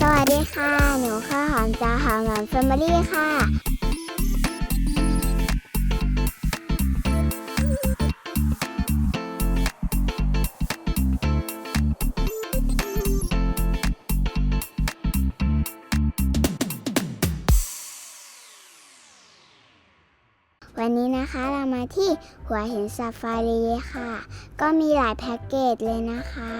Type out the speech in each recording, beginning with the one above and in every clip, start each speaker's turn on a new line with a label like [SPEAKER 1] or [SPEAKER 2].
[SPEAKER 1] สวัสดีค่ะ หนูข้าวหอมจากหอมหอมแฟมิลี่ค่ะ วันนี้นะคะเรามาที่หัวหินซาฟารีค่ะ ก็มีหลายแพ็กเกจเลยนะคะ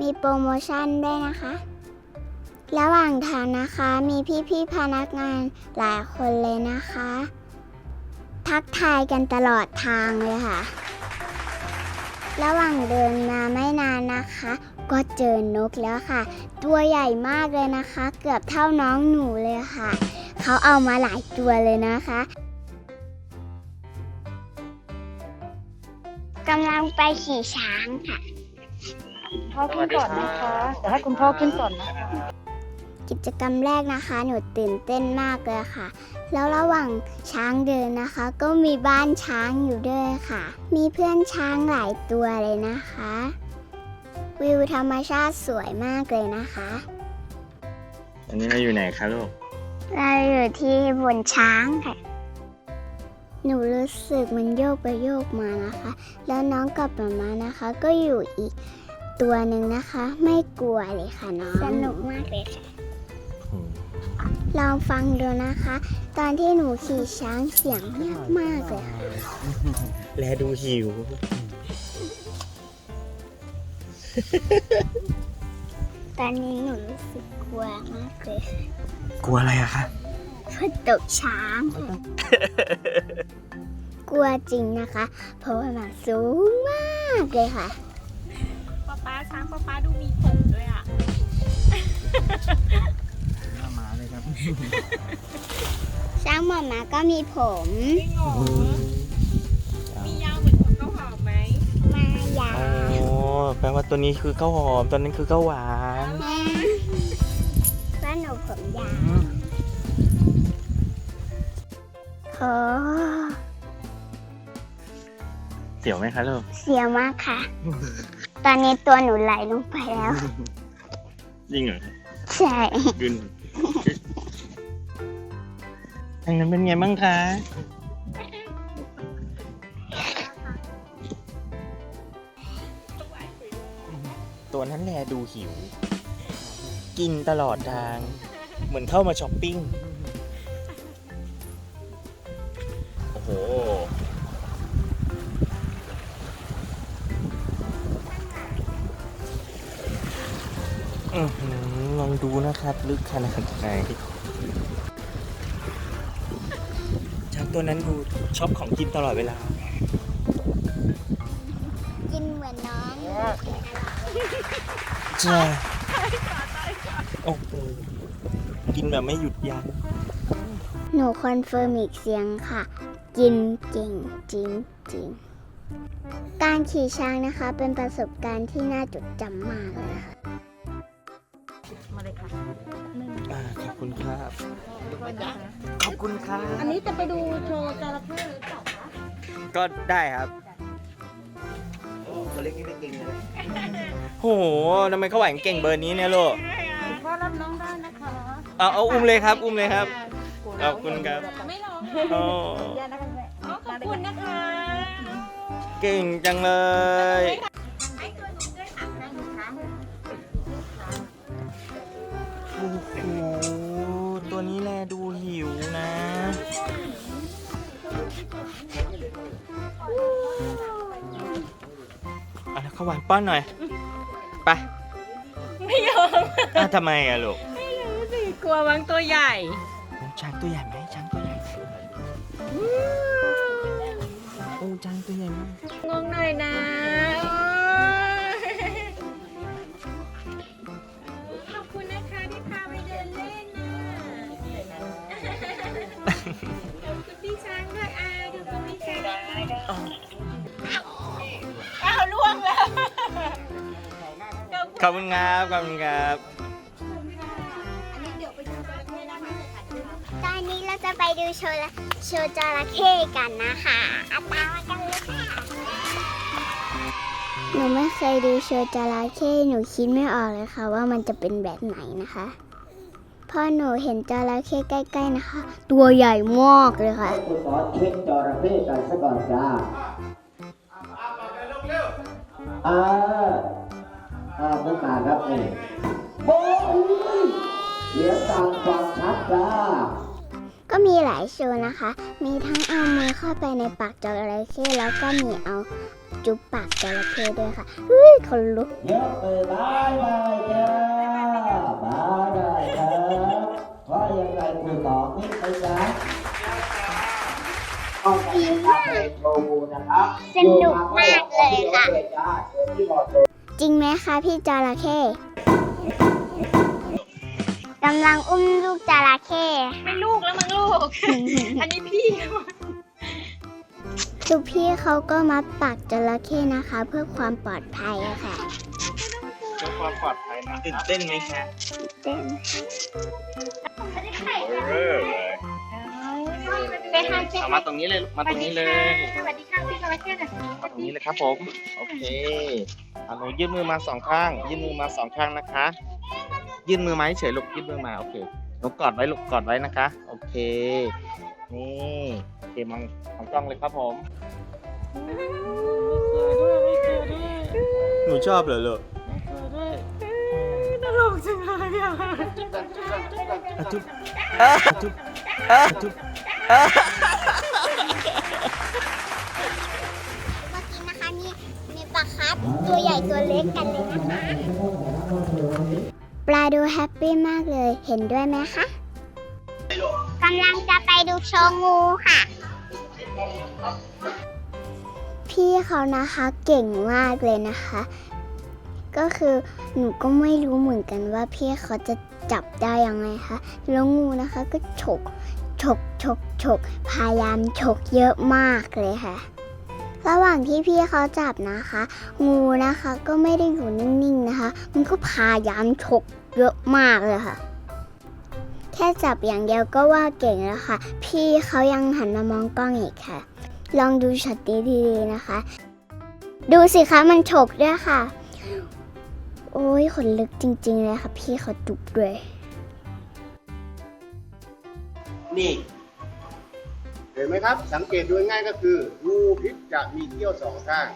[SPEAKER 1] มีโปรโมชั่นด้วยนะคะ ระหว่างทางนะคะมีพี่ๆพนักงานหลายคนเลยนะคะ ทักทายกันตลอดทางเลยค่ะ ระหว่างเดินมาไม่นานนะคะ ก็เจอนกแล้วค่ะ ตัวใหญ่มากเลยนะคะ เกือบเท่าน้องหนูเลยค่ะ เขาเอามาหลายตัวเลยนะคะกำลังไปขี่ช้างค่ะ
[SPEAKER 2] พ่อขึ้นก่อนนะคะ เดี๋ยวให้คุณพ่อขึ้นก่อนนะคะ
[SPEAKER 1] กิจกรรมแรกนะคะ หนูตื่นเต้นมากเลยค่ะ แล้วระหว่างช้างเดินนะคะ ก็มีบ้านช้างอยู่ด้วยค่ะ มีเพื่อนช้างหลายตัวเลยนะคะ วิวธรรมชาติสวยมากเลยนะคะ
[SPEAKER 3] อันนี้เราอยู่ไหนคะลูก
[SPEAKER 1] เราอยู่ที่บนช้างค่ะ หนูรู้สึกมันโยกไปโยกมานะคะ แล้วน้องกับหมามานะคะ ก็อยู่อีกตัวหนึ่งนะคะ ไม่กลัวเลยค่ะน้อง สนุกมากเลยค่ะ ลองฟังดูนะคะ ตอนที่หนูขี่ช้างเสียงเงียบมากเลยค่ะ
[SPEAKER 3] แลดูหิว
[SPEAKER 1] ตอนนี้หนูรู้สึกกลัวมากเลยค่ะ
[SPEAKER 3] กลัวอะไรอะคะ
[SPEAKER 1] เพราะตกช้างค่ะกลัวจริงนะคะ เพราะว่ามันสูงมากเลยค่ะ
[SPEAKER 2] ป้าป้าช้างป้าป้าดูมีผมด้วยอะ
[SPEAKER 1] ช้างหมอมาก็มีผม
[SPEAKER 2] จริงเหรอมียาวเหมือนผมข้าวหอมไหม
[SPEAKER 1] มายา
[SPEAKER 3] โอ้แปลว่าตัวนี้คือข้าวหอมตัวนั้นคือข้าวหวาน
[SPEAKER 1] ว่าหนูผมยาวโอ้
[SPEAKER 3] เสียวไหมคะลูก
[SPEAKER 1] เสียวมากค่ะ ตอนนี้ตัวหนูไหลลงไปแล้ว
[SPEAKER 3] ยิ่งเหรอ
[SPEAKER 1] ใช่
[SPEAKER 3] ดึนทางนั้นเป็นไงบ้างคะ ตัวนั้นแลดูหิว กินตลอดทาง เหมือนเข้ามาช้อปปิ้ง โอ้โห อื้อหือลองดูนะครับ ลึกขนาดไหน ตัวนั้นดูชอบของกินตลอดเวลา
[SPEAKER 1] กินเหมือนน้อง
[SPEAKER 3] ใช่โอ้โหกินแบบไม่หยุดยั้ง
[SPEAKER 1] หนูคอนเฟิร์มอีกเสียงค่ะ กินเก่งจริงจริงๆการขี่ช้างนะคะเป็นประสบการณ์ที่น่าจดจำมากเลยค่ะ
[SPEAKER 2] คุ
[SPEAKER 3] ณครับ ขอบคุณครับ
[SPEAKER 2] อันนี้จะไปดูโชว์จระเข้หรือเปล่าคะ
[SPEAKER 3] ก็ได้ครับ
[SPEAKER 4] ตัวเล็กนี่ไม่เก่งเลย
[SPEAKER 3] โหทำไมเขาไหวเก่งเบอร์นี้เนี่ยลูก
[SPEAKER 2] พ่อรับน้องได้นะคะ
[SPEAKER 3] เอาเอาอุ้มเลยครับ อุ้มเลยครับ ขอบคุณครับ
[SPEAKER 2] ไม่ร้อง
[SPEAKER 3] โอ้
[SPEAKER 2] อ๋อขอบคุณนะคะ
[SPEAKER 3] เก่งจังเลย
[SPEAKER 2] ให้ตัวหนูด้วยค่ะให้หนูคะ
[SPEAKER 3] เอาละข้าวหวานป้อนหน่อย ไป
[SPEAKER 2] ไม่ยอม
[SPEAKER 3] อ้าวทำไมอะลูก
[SPEAKER 2] ไม่รู้สิกลัวบางตัวใหญ่
[SPEAKER 3] ช้างตัวใหญ่ไหมช้างตัวใหญ่โอ้ช้างตัวใหญ่มาก
[SPEAKER 2] งงหน่อยนะ ขอบคุณค
[SPEAKER 3] รับขอบคุณครับ
[SPEAKER 1] ตอนนี้เราจะไปดูโชว์ละโชว์จระเข้กันนะคะอาตามมากันเลยค่ะหนูไม่เคยดูโชว์จระเข้หนูคิดไม่ออกเลยค่ะ ว่ามันจะเป็นแบบไหนนะคะพอหนูเห็นจระเข้ใกล้ๆนะคะ ตัวใหญ่มากเลยค่ะ
[SPEAKER 5] ให้คุณสอนเช็คจระเข้กันซะก่อนจ้าอ่า อ่าผู้การครับนี่โบ้ยเสียงดังฟังชัดจ้า
[SPEAKER 1] ก็มีหลายโชว์นะคะ มีทั้งเอามือเข้าไปในปากจระเข้แล้วก็มีเอาจุ๊บปากจระเข้ด้วยค่ะเฮ้ยคนลุก
[SPEAKER 5] เยอะไปบายบายจ้าบายบายครับว่ายังไงคุณสอนนี่ไปจ้าต้องไปตามไปโชว์นะครับ
[SPEAKER 1] สนุกมากเลยค่ะ
[SPEAKER 5] จ้าเชิญที่หมอโชว์
[SPEAKER 1] จริงไหมคะพี่จระเข้กำลังอุ้มลูกจระเข้
[SPEAKER 2] ไม่ลูกแล้วมั้งลูก อันนี้พี่
[SPEAKER 1] คือพี่เขาก็มัดปากจระเข้นะคะ เพื่อความปลอดภัยอะค่ะ
[SPEAKER 6] เพื่อความปลอดภัยนะตื่นเต้นไหมคะ
[SPEAKER 1] เต้น
[SPEAKER 6] เออ
[SPEAKER 2] ไปทานเจ๊
[SPEAKER 6] เอามาตรงนี้เลยลูกมาตรงนี้เลย
[SPEAKER 2] สวัสดีค่ะพี่จ ระเข้หน่อย
[SPEAKER 6] ตรงนี้เลยครับผม โอเคเอาหนูยื่นมือมาสองข้าง ยื่นมือมาสองข้างนะคะ ยื่นมือมาเฉยๆลูกยื่นมือมา โอเค หนูกอดไว้ลูกกอดไว้นะคะ โอเค นี่โอเคมองมองกล้องเลยครับผมหนูชอบเหรอลูก
[SPEAKER 2] ตลกจังเลยอะ
[SPEAKER 1] เหญ่ตัวเล็กกันเลยนะคะปลาดูแฮปปี้มากเลย เห็นด้วยไหมคะกำลังจะไปดูโชว์งูค่ะ พี่เขานะคะเก่งมากเลยนะคะ ก็คือหนูก็ไม่รู้เหมือนกันว่าพี่เขาจะจับได้ยังไงคะแล้วงูนะคะก็ฉกฉกฉกฉกพยายามฉกเยอะมากเลยค่ะ ระหว่างที่พี่เขาจับนะคะ งูนะคะก็ไม่ได้อยู่นิ่งๆนะคะ มันก็พยายามฉกเยอะมากเลยค่ะ แค่จับอย่างเดียวก็ว่าเก่งแล้วค่ะ พี่เขายังหันมามองกล้องอีกค่ะ ลองดูช็อตนี้ดีๆนะคะ ดูสิคะมันฉกด้วยค่ะ โอ้ยขนลึกจริง ๆ เลยค่ะ พี่เขาจุบด้วย
[SPEAKER 7] นี่ เห็นไหมครับ สังเกตดูง่ายก็คืองูพิษจะมีเขี้ยวสองข้าง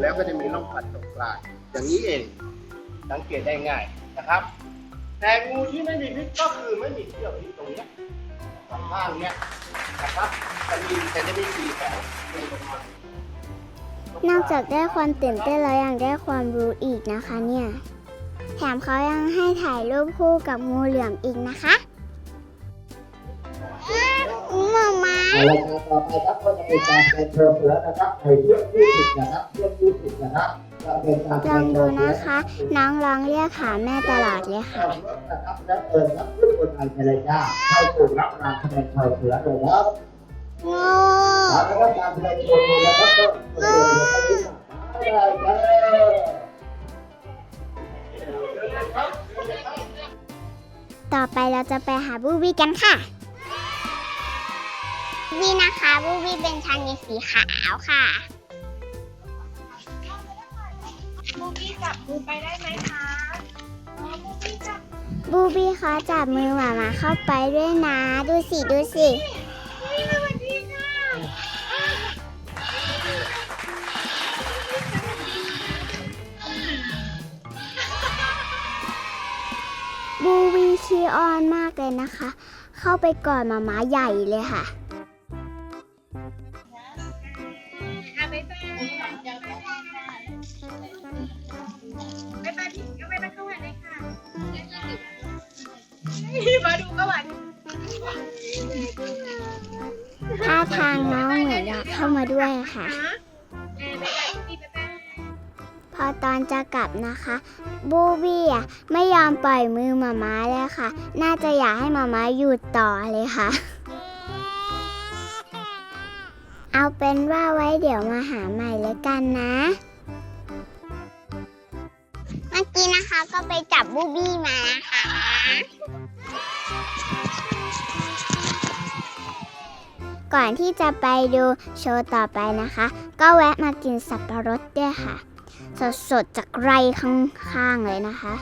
[SPEAKER 7] แล้วก็จะมีร่องปัดตรงกลางอย่างนี้เอง สังเกตได้ง่ายนะครับ แต่งูที่ไม่มีพิษก็คือไม่มีเขี้ยวที่ตรงนี้สองข้างเนี้ยนะครับจะมีแต่จะมีสี่แถวเป็นประมาณ
[SPEAKER 1] นอกจากได้ความตื่นเต้นแล้วยังได้ความรู้อีกนะคะเนี่ย แถมเขายังให้ถ่ายรูปคู่กับงูเหลือมอีกนะคะ
[SPEAKER 5] รายการต่อไปครับก็จะเป็นการเป็นโชว์เสือนะครับในเรื่องที่สิบนะครับเรื่องที่สิบนะครับจะเป็นการ
[SPEAKER 1] ล
[SPEAKER 5] เป็
[SPEAKER 1] อง
[SPEAKER 5] โช
[SPEAKER 1] ดู
[SPEAKER 5] ว์เสือ
[SPEAKER 1] นะคะ น้องร้องเรียกหาแม่ตลอดเลยค่ะ
[SPEAKER 5] ครับและเปิดรับทุกคนไทยไปเลยจ้าเข้าสู่รับรางคะแนนโชว์เสือเลยครับ
[SPEAKER 1] งู
[SPEAKER 5] แล้วก็การแสดงโชว์เสือนะครับก็โชว์เสือกันนี้ได้จ้า
[SPEAKER 1] ต่อไปเราจะไปหาบูบี้กันค่ะ บูบี้นะคะบูบี้เป็นชานีสีขาวค่ะ
[SPEAKER 2] มูกี้จับมือไปได้ไหมคะอ๋อมูกี้จับ
[SPEAKER 1] บูบี้เขาจับมือหมามาเข้าไปด้วยนะ ดูสิดูสิ
[SPEAKER 2] นี่สวัสดีค่ะ
[SPEAKER 1] บูบี้คีออนมากเลยนะคะ เข้าไปกอดหมาม้าใหญ่เลยค่ะ
[SPEAKER 2] อะ
[SPEAKER 1] ทางน้องเหมือนอยากเข้ามาด้วยค่ะ
[SPEAKER 2] พ
[SPEAKER 1] อตอนจะกลับนะคะ บูบี้อะไม่ยอมปล่อยมือหมาม้าเลยค่ะ น่าจะอยากให้หมาม้าอยู่ต่อเลยค่ะ เอาเป็นว่าไว้เดี๋ยวมาหาใหม่แล้วกันนะ เมื่อกี้นะคะก็ไปจับบูบี้มานะคะ ก่อนที่จะไปดูโชว์ต่อไปนะคะ ก็แวะมากินสับปะรดด้วยค่ะ สดๆจากไร่ข้างๆเลยนะคะ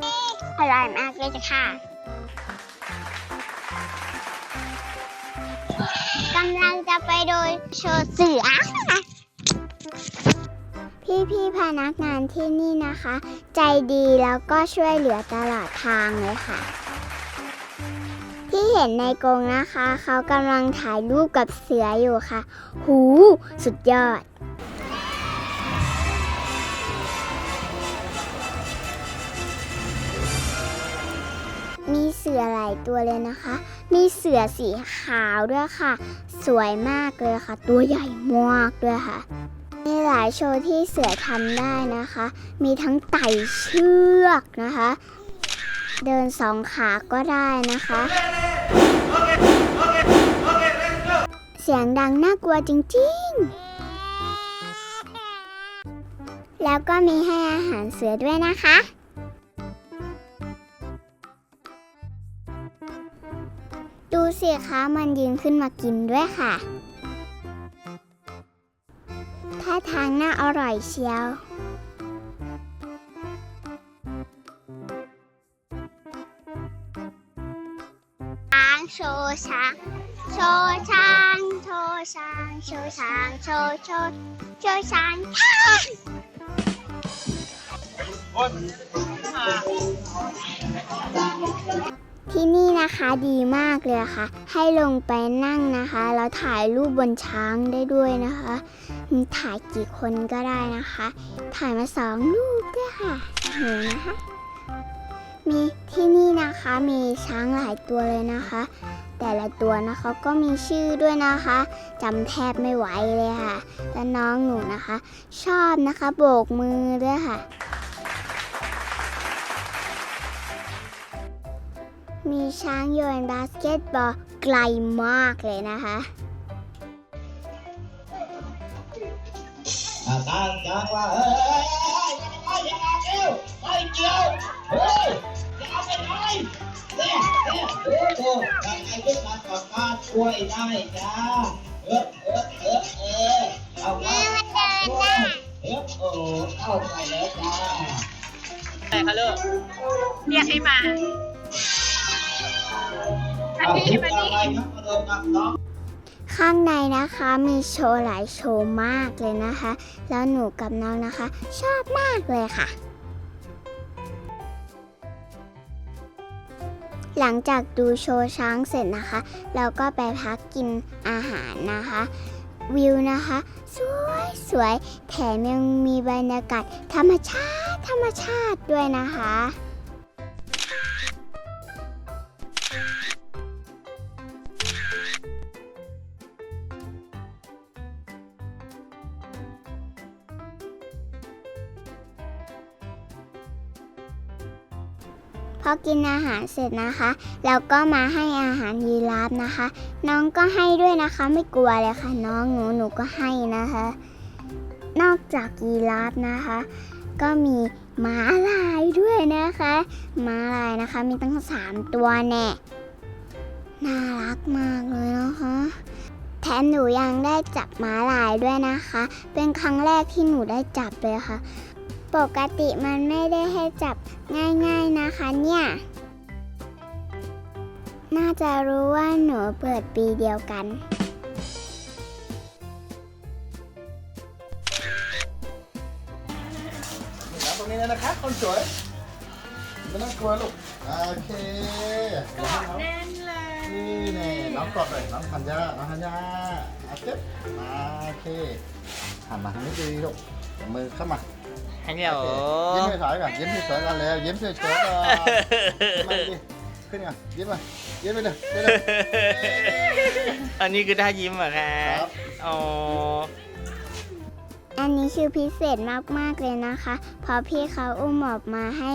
[SPEAKER 1] ออร่อยมากเลยค่ะกำลังจะไปโดยโชว์เสือพี่พี่ๆพนักงานที่นี่นะคะ ใจดีแล้วก็ช่วยเหลือตลอดทางเลยค่ะที่ เห็นในกรงนะคะ เขากำลังถ่ายรูปกับเสืออยู่ค่ะ หู สุดยอด มีเสือหลายตัวเลยนะคะ มีเสือสีขาวด้วยค่ะ สวยมากเลยค่ะ ตัวใหญ่มากด้วยค่ะ มีหลายโชว์ที่เสือทำได้นะคะ มีทั้งไต่เชือกนะคะเดินสองขาก็ได้นะคะ เสียงดังน่ากลัวจริงๆ แล้วก็มีให้อาหารเสือด้วยนะคะ ดูสิคะมันยืนขึ้นมากินด้วยค่ะท่าทางน่าอร่อยเชียว โชช้างโชช้างโชช้างโชช้างโชว์โชว์โชช้างที่นี่นะคะดีมากเลยค่ะ ให้ลงไปนั่งนะคะ แล้วถ่ายรูปบนช้างได้ด้วยนะคะถ่ายกี่คนก็ได้นะคะ ถ่ายมาสองรูปด้วยค่ะเห็นนะคะ มีที่นี่นะคะมีช้างหลายตัวเลยนะคะ แต่ละตัวนะคะก็มีชื่อด้วยนะคะจำแทบไม่ไหวเลยค่ะ และน้องหนูนะคะ ชอบนะคะโบกมือด้วยค่ะ มีช้างโยนบาสเกตบอลไกลมากเลยนะคะ
[SPEAKER 4] อ่าตั้งจังว่าเฮ้ยเฮ้ยอย่ามาเร็วไม่เกี่ยว เฮ้ยอย่าเอาไปไหนเนี่ยเนี่ยโอ้โหทำไงขึ้นมากับบ้านช่วยได้จ้าเออเออเออเออเอามาช่วยเออโอ้เข้าไปแล้วจ้า
[SPEAKER 2] เรียกให้มาอัน
[SPEAKER 4] เอา
[SPEAKER 2] นี้
[SPEAKER 4] คิด
[SPEAKER 2] มา
[SPEAKER 4] อะไร
[SPEAKER 2] นี่
[SPEAKER 4] ครับมาเดินกับน้อง
[SPEAKER 1] ข้างในนะคะมีโชว์หลายโชว์มากเลยนะคะ แล้วหนูกับน้องนะคะ ชอบมากเลยค่ะ หลังจากดูโชว์ช้างเสร็จนะคะ เราก็ไปพักกินอาหารนะคะ วิวนะคะ สวยสวยแถมยังมีบรรยากาศธรรมชาติธรรมชาติด้วยนะคะ พอกินอาหารเสร็จนะคะเราก็มาให้อาหารยีราฟนะคะ น้องก็ให้ด้วยนะคะไม่กลัวเลยค่ะ น้องหนูหนูก็ให้นะคะ นอกจากยีราฟนะคะ ก็มีม้าลายด้วยนะคะม้าลายนะคะมีตั้งสามตัวแน่น่ารักมากเลยนะคะแถมหนูยังได้จับม้าลายด้วยนะคะ เป็นครั้งแรกที่หนูได้จับเลยค่ะ ปกติมันไม่ได้ให้จับง่ายๆนะคะเนี่ย น่าจะรู้ว่าหนูเปิดปีเดียวกัน
[SPEAKER 8] แล้วตรงนี้เลยนะครับคนสวยไม่ต้องกลัวลูกโอเค
[SPEAKER 2] กอดแน่นเลย
[SPEAKER 8] นี่แน่น้องกอดเลยน้องธัญญาน้องธัญญาเอาเจ็บมาโอเคหันมาทางนี้ดีลูกเอามือเข้ามา
[SPEAKER 3] ฮัลโหล
[SPEAKER 8] โอเคยิ้มสวยๆก่อนยิ้มสวยๆกันแล้วยิ้มสวยๆก่อนยิ้มมาดิขึ้นก่อนยิ้มมายิ้มไปเลยไปเลย
[SPEAKER 3] อันนี้คือท่ายิ้มเหรอครั
[SPEAKER 8] ครับบ
[SPEAKER 3] อ๋อ
[SPEAKER 1] อันนี้คือพิเศษมากๆเลยนะคะ เพราะพี่เขาอุ้มออกมาให้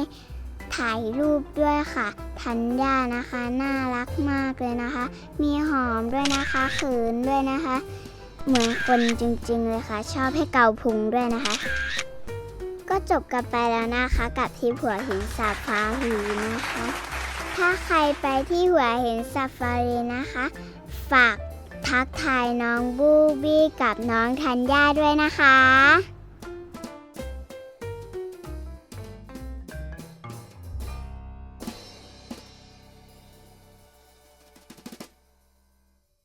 [SPEAKER 1] ถ่ายรูปด้วยค่ะ ทัญญานะคะ น่ารักมากเลยนะคะ มีหอมด้วยนะคะเขินด้วยนะคะ เหมือนคนจริงๆเลยค่ะ ชอบให้เกาพุงด้วยนะคะ ก็จบกันไปแล้วนะคะ กับที่หัวหินซาฟารีนะคะ ถ้าใครไปที่หัวหินซาฟารีนะคะ ฝากทักทายน้องบูบี้กับน้องธัญญาด้วยนะคะ